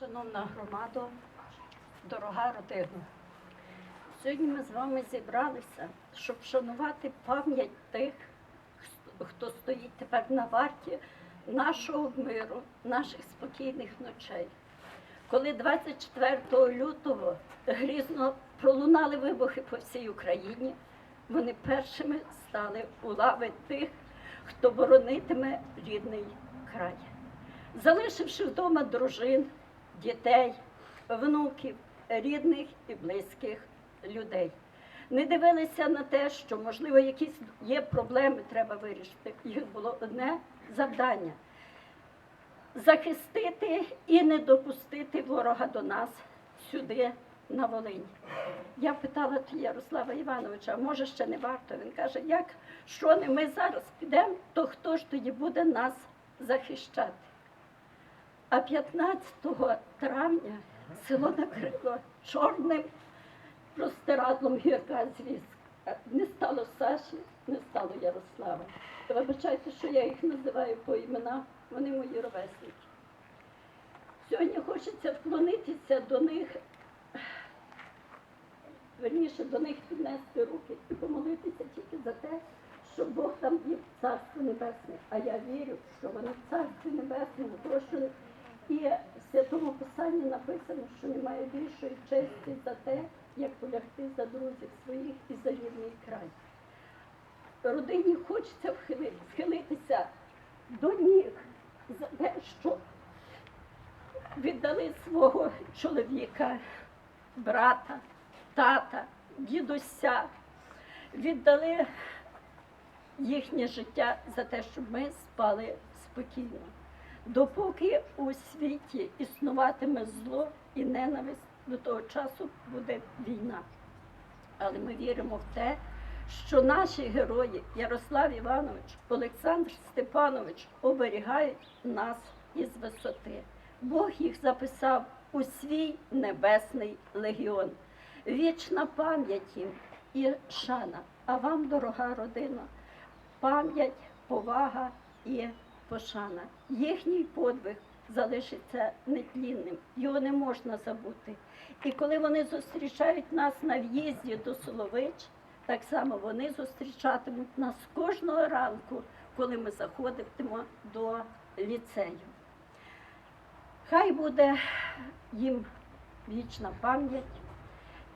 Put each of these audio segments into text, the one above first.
Шановна громада, дорога родина, сьогодні ми з вами зібралися, щоб вшанувати пам'ять тих, хто стоїть тепер на варті нашого миру, наших спокійних ночей. Коли 24 лютого грізно пролунали вибухи по всій Україні, вони першими стали у лави тих, хто боронитиме рідний край залишивши вдома дружин, дітей, внуків, рідних і близьких людей. Не дивилися на те, що, можливо, якісь є проблеми, треба вирішити. Їх було одне завдання захистити і не допустити ворога до нас сюди, на Волинь. Я питала тоді Ярослава Івановича, а може ще не варто. Він каже, як що не ми зараз підемо, то хто ж тоді буде нас захищати? А 15 травня село накрило чорним простирадлом гірка звістка. Не стало Саші, не стало Ярослава. Вибачайте, що я їх називаю по іменах, вони мої ровесники. Сьогодні хочеться вклонитися до них, верніше до них піднести руки і помолитися тільки за те, що Бог там є в Царстві Небесне. А я вірю, що вони в Царстві Небесному, тому що і в Святому Писанні написано, що немає більшої честі за те, як полягти за друзів своїх і за рідний край. Родині хочеться вхили- схилитися до ніг за те, що віддали свого чоловіка, брата, тата, дідуся, віддали їхнє життя за те, щоб ми спали спокійно. Допоки у світі існуватиме зло і ненависть, до того часу буде війна. Але ми віримо в те, що наші герої Ярослав Іванович, Олександр Степанович оберігають нас із висоти. Бог їх записав у свій небесний легіон. Вічна пам'ять їм і шана. А вам, дорога родина, пам'ять, повага і пошана. Їхній подвиг залишиться нетлінним, його не можна забути. І коли вони зустрічають нас на в'їзді до Солович, так само вони зустрічатимуть нас кожного ранку, коли ми заходитимо до ліцею. Хай буде їм вічна пам'ять,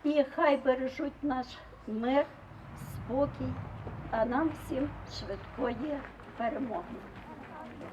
і хай бережуть наш мир, спокій, а нам всім швидкої перемоги.